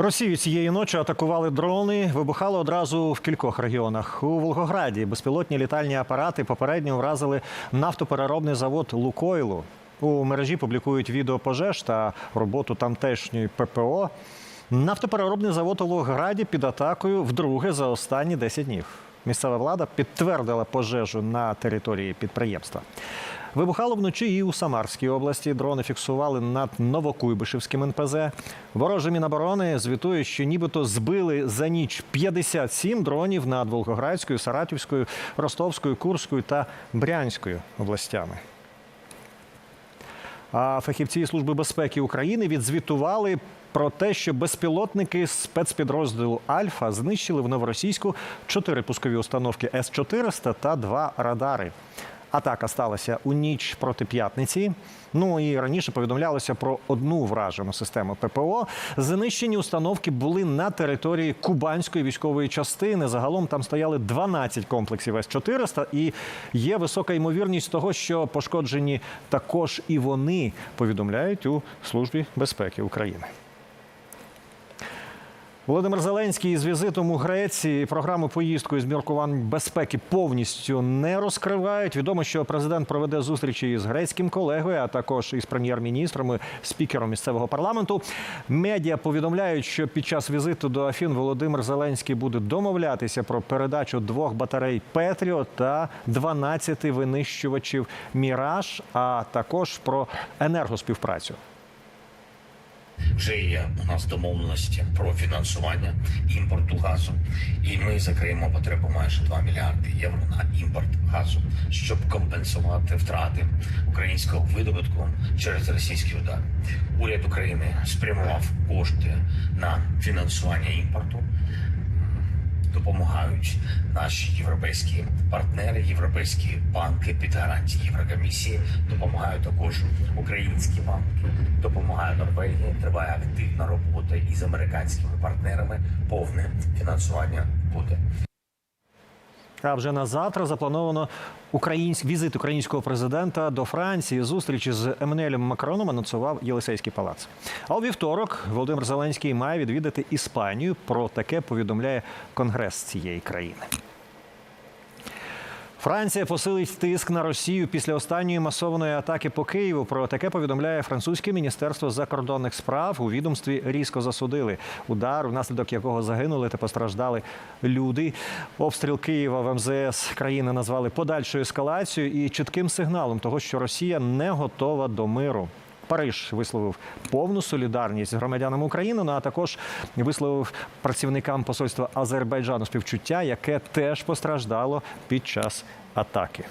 Росію цієї ночі атакували дрони. Вибухало одразу в кількох регіонах. У Волгограді безпілотні літальні апарати попередньо вразили нафтопереробний завод Лукойлу. У мережі публікують відео пожеж та роботу тамтешньої ППО. Нафтопереробний завод у Волгограді під атакою вдруге за останні 10 днів. Місцева влада підтвердила пожежу на території підприємства. Вибухало вночі і у Самарській області. Дрони фіксували над Новокуйбишевським НПЗ. Ворожі міноборони звітують, що нібито збили за ніч 57 дронів над Волгоградською, Саратівською, Ростовською, Курською та Брянською областями. А фахівці Служби безпеки України відзвітували про те, що безпілотники спецпідрозділу Альфа знищили в новоросійську чотири пускові установки С-400 та два радари. Атака сталася у ніч проти п'ятниці. Ну і раніше повідомлялося про одну вражену систему ППО. Знищені установки були на території кубанської військової частини. Загалом там стояли 12 комплексів С-400 і є висока ймовірність того, що пошкоджені також і вони повідомляють у службі безпеки України. Володимир Зеленський з візитом у Греції програму поїздку із міркувань безпеки повністю не розкривають. Відомо, що президент проведе зустрічі із грецьким колегою, а також із прем'єр-міністром, і спікером місцевого парламенту. Медіа повідомляють, що під час візиту до Афін Володимир Зеленський буде домовлятися про передачу двох батарей Петріот та 12 винищувачів Міраж, а також про енергоспівпрацю. Вже є у нас домовленості про фінансування імпорту газу, і ми закриємо потребу майже 2 мільярди євро на імпорт газу, щоб компенсувати втрати українського видобутку через російський удар. Уряд України спрямував кошти на фінансування імпорту. Допомагають наші європейські партнери, європейські банки під гарантії Єврокомісії, допомагають також українські банки, допомагає Норвегія. Триває активна робота із американськими партнерами. Повне фінансування буде. А вже на завтра заплановано українсь... візит українського президента до Франції. Зустріч з Еммануелем Макроном анонсував Єлисейський палац. А у вівторок Володимир Зеленський має відвідати Іспанію. Про таке повідомляє Конгрес цієї країни. Франція посилить тиск на Росію після останньої масованої атаки по Києву. Про таке повідомляє французьке міністерство закордонних справ. У відомстві різко засудили удар, внаслідок якого загинули та постраждали люди. Обстріл Києва в МЗС країни назвали подальшою ескалацією і чітким сигналом того, що Росія не готова до миру. Париж висловив повну солідарність з громадянами України, ну а також висловив працівникам посольства Азербайджану співчуття, яке теж постраждало під час атаки.